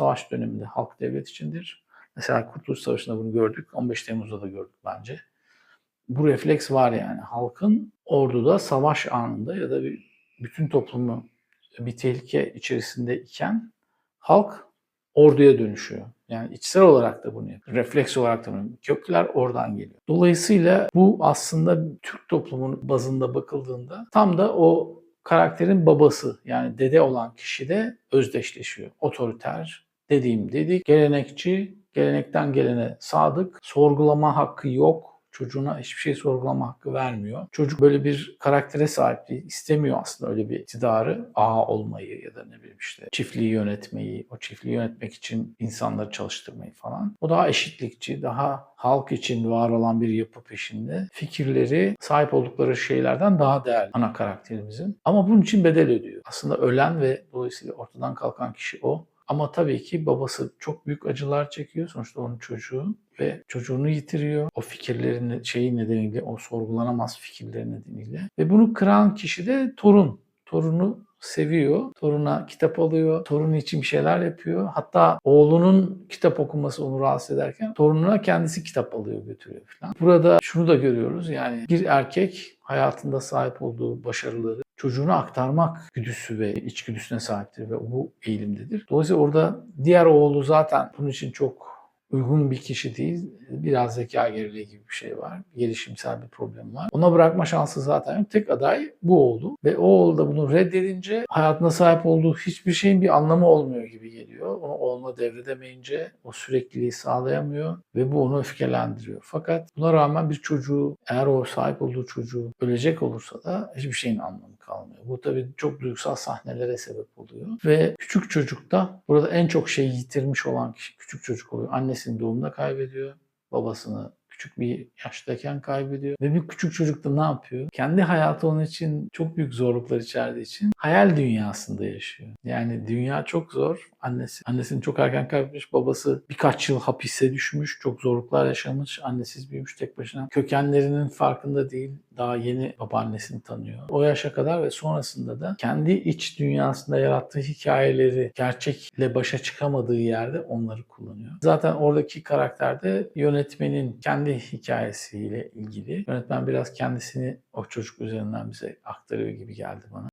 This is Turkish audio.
savaş döneminde halk devlet içindir. Mesela Kurtuluş Savaşı'nda bunu gördük. 15 Temmuz'da da gördük bence. Bu refleks var yani. Halkın orduda savaş anında ya da bir, bütün toplumu bir tehlike içerisinde iken halk orduya dönüşüyor. Yani içsel olarak da bunu yapıyor. Refleks olarak da bunu yapıyor. Kökler oradan geliyor. Dolayısıyla bu aslında Türk toplumunun bazında bakıldığında tam da o karakterin babası yani dede olan kişi de özdeşleşiyor. Otoriter, dediğim dedik, gelenekçi, gelenekten gelene sadık, sorgulama hakkı yok. Çocuğuna hiçbir şey sorgulama hakkı vermiyor. Çocuk böyle bir karaktere sahip değil. istemiyor aslında öyle bir iktidarı. Ağa olmayı ya da ne bileyim işte çiftliği yönetmeyi, o çiftliği yönetmek için insanları çalıştırmayı falan. O daha eşitlikçi, daha halk için var olan bir yapı peşinde. Fikirleri sahip oldukları şeylerden daha değerli ana karakterimizin. Ama bunun için bedel ödüyor. Aslında ölen ve dolayısıyla ortadan kalkan kişi o. Ama tabii ki babası çok büyük acılar çekiyor. Sonuçta onun çocuğu ve çocuğunu yitiriyor. O fikirlerin şeyi nedeniyle, o sorgulanamaz fikirleri nedeniyle. Ve bunu kıran kişi de torun. Torunu seviyor. Toruna kitap alıyor. Torunu için bir şeyler yapıyor. Hatta oğlunun kitap okuması onu rahatsız ederken torununa kendisi kitap alıyor götürüyor falan. Burada şunu da görüyoruz. Yani bir erkek hayatında sahip olduğu başarıları çocuğuna aktarmak güdüsü ve içgüdüsüne sahiptir ve bu eğilimdedir. Dolayısıyla orada diğer oğlu zaten bunun için çok uygun bir kişi değil. Biraz zeka geriliği gibi bir şey var. Gelişimsel bir problem var. Ona bırakma şansı zaten yok. Tek aday bu oldu. Ve o oğlu da bunu reddedince hayatına sahip olduğu hiçbir şeyin bir anlamı olmuyor gibi geliyor. Onu oğluna devredemeyince o sürekliliği sağlayamıyor ve bu onu öfkelendiriyor. Fakat buna rağmen bir çocuğu eğer o sahip olduğu çocuğu ölecek olursa da hiçbir şeyin anlamı kalmıyor. Bu tabii çok duygusal sahnelere sebep oluyor. Ve küçük çocukta burada en çok şeyi yitirmiş olan kişi küçük çocuk oluyor. Annesini doğumda kaybediyor. Babasını küçük bir yaştayken kaybediyor. Ve bir küçük çocuk da ne yapıyor? Kendi hayatı onun için çok büyük zorluklar içerdiği için hayal dünyasında yaşıyor. Yani dünya çok zor. Annesi annesini çok erken kaybetmiş. Babası birkaç yıl hapise düşmüş. Çok zorluklar yaşamış. Annesiz büyümüş tek başına. Kökenlerinin farkında değil. Daha yeni babaannesini tanıyor. O yaşa kadar ve sonrasında da kendi iç dünyasında yarattığı hikayeleri gerçekle başa çıkamadığı yerde onları kullanıyor. Zaten oradaki karakterde yönetmenin kendi hikayesiyle ilgili. Yönetmen biraz kendisini o çocuk üzerinden bize aktarıyor gibi geldi bana.